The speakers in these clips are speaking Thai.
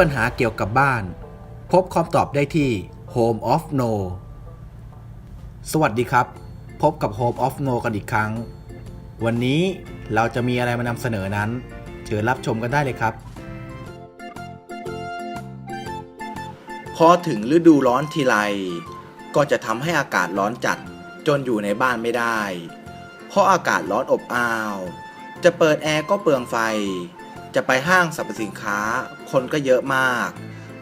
ปัญหาเกี่ยวกับบ้าน พบคำตอบได้ที่ Home of No สวัสดีครับ พบกับ Home of No กันอีกครั้ง วันนี้เราจะมีอะไรมานำเสนอนั้น เชิญรับชมกันได้เลยครับ พอถึงฤดูร้อนทีไร ก็จะทำให้อากาศร้อนจัดจนอยู่ในบ้านไม่ได้ เพราะอากาศร้อนอบอ้าว จะเปิดแอร์ก็เปลืองไฟ จะไปห้างสรรพสินค้า คนก็เยอะมาก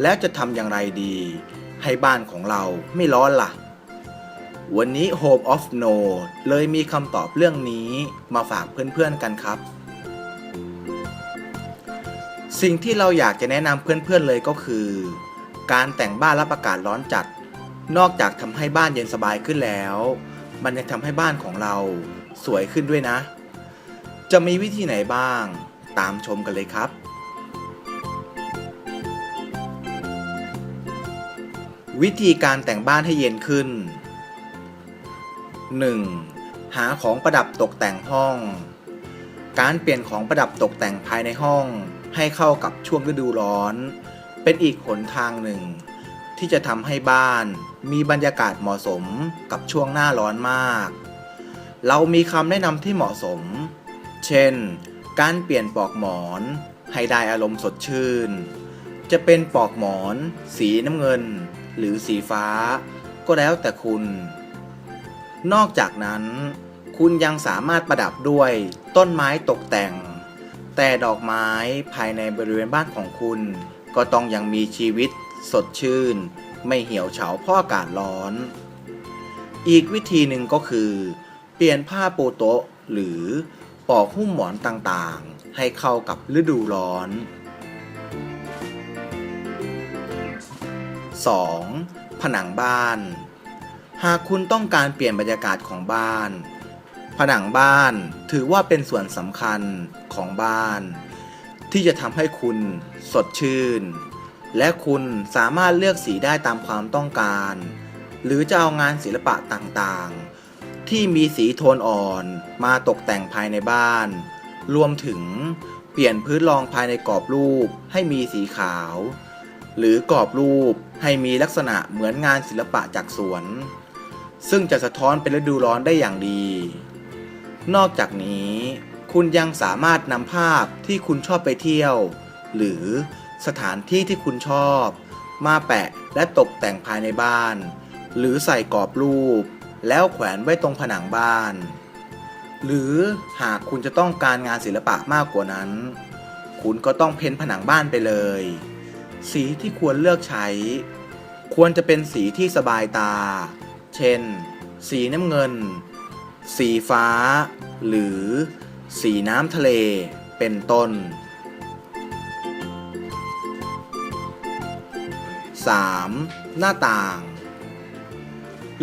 แล้วจะทำอย่างไรดี ให้บ้านของเราไม่ร้อนล่ะ วันนี้ Home of No เลยมีคำตอบเรื่องนี้มาฝากเพื่อนๆกันครับ สิ่งที่เราอยากจะแนะนำเพื่อนๆเลยก็คือ การแต่งบ้านรับอากาศร้อนจัด นอกจากทำให้บ้านเย็นสบายขึ้นแล้ว มันยังทำให้บ้านของเราสวยขึ้นด้วยนะ จะมีวิธีไหนบ้าง ตามชมกันเลยครับ วิธีการแต่งบ้านให้เย็นขึ้น 1. หาของประดับตกแต่งห้อง การเปลี่ยนของประดับตกแต่งภายในห้องให้เข้ากับช่วงฤดูร้อน เป็นอีกหนทางหนึ่ง ที่จะทำให้บ้านมีบรรยากาศเหมาะสมกับช่วงหน้าร้อนมาก เรามีคำแนะนำที่เหมาะสม เช่น การเปลี่ยนปลอกหมอน ให้ได้อารมณ์สดชื่น จะเป็นปลอกหมอน สีน้ำเงิน หรือสีฟ้า ก็แล้วแต่คุณ นอกจากนั้น คุณยังสามารถประดับด้วยต้นไม้ตกแต่ง แต่ดอกไม้ภายในบริเวณบ้านของคุณ ก็ต้องยังมีชีวิตสดชื่น ไม่เหี่ยวเฉาเพราะอากาศร้อน อีกวิธีหนึ่งก็คือ เปลี่ยนผ้าปูโต๊ะหรือ ปอกหุ้มหมอนต่างๆ ให้เข้ากับฤดูร้อน 2. ผนังบ้าน หากคุณต้องการเปลี่ยนบรรยากาศของบ้าน ผนังบ้านถือว่าเป็นส่วนสำคัญของบ้าน ที่จะทำให้คุณสดชื่น และคุณสามารถเลือกสีได้ตามความต้องการ หรือจะเอางานศิลปะต่างๆ ที่มีสีโทนอ่อนมาตกแต่งภายในบ้าน รวมถึงเปลี่ยนพื้นรองภายในกรอบรูปให้มีสีขาว หรือกรอบรูปให้มีลักษณะเหมือนงานศิลปะจากสวน ซึ่งจะสะท้อนเป็นฤดูร้อนได้อย่างดี นอกจากนี้ คุณยังสามารถนำภาพที่คุณชอบไปเที่ยว หรือสถานที่ที่คุณชอบ มาแปะและตกแต่งภายในบ้าน หรือใส่กรอบรูป แล้วแขวนไว้ตรงผนังบ้าน หรือหากคุณจะต้องการงานศิลปะมากกว่านั้น คุณก็ต้องเพ้นผนังบ้านไปเลย สีที่ควรเลือกใช้ ควรจะเป็นสีที่สบายตา เช่น สีน้ำเงิน สีฟ้า หรือสีน้ำทะเล เป็นต้น 3. หน้าต่าง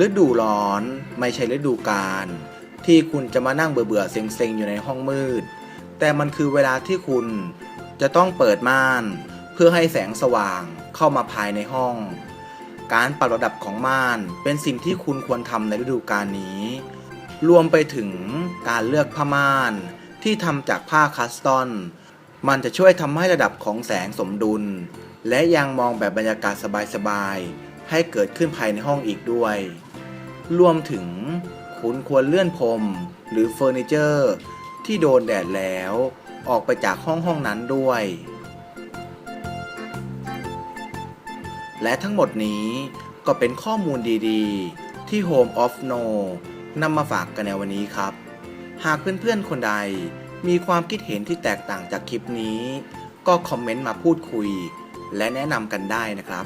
ฤดูร้อนไม่ใช่ฤดูกาลที่คุณจะมานั่งเบื่อๆเซ็งๆ อยู่ในห้องมืด แต่มันคือเวลาที่คุณจะต้องเปิดม่าน เพื่อให้แสงสว่างเข้ามาภายในห้อง การปรับระดับของม่านเป็นสิ่งที่คุณควรทำในฤดูกาลนี้ รวมไปถึงการเลือกผ้าม่านที่ทำจากผ้าคัสตอน มันจะช่วยทำให้ระดับของแสงสมดุล และยังมองแบบบรรยากาศสบายๆให้เกิดขึ้นภายในห้องอีกด้วย รวมถึงคุณควรเลื่อนพรมหรือเฟอร์นิเจอร์ ที่โดนแดดแล้ว ออกไปจากห้องห้องนั้นด้วย และทั้งหมดนี้ก็เป็นข้อมูลดีๆ ที่ Home of No นำมาฝากกันในวันนี้ครับ หากเพื่อนๆคนใดมีความคิดเห็นที่แตกต่างจากคลิปนี้ ก็คอมเมนต์มาพูดคุย และแนะนำกันได้นะครับ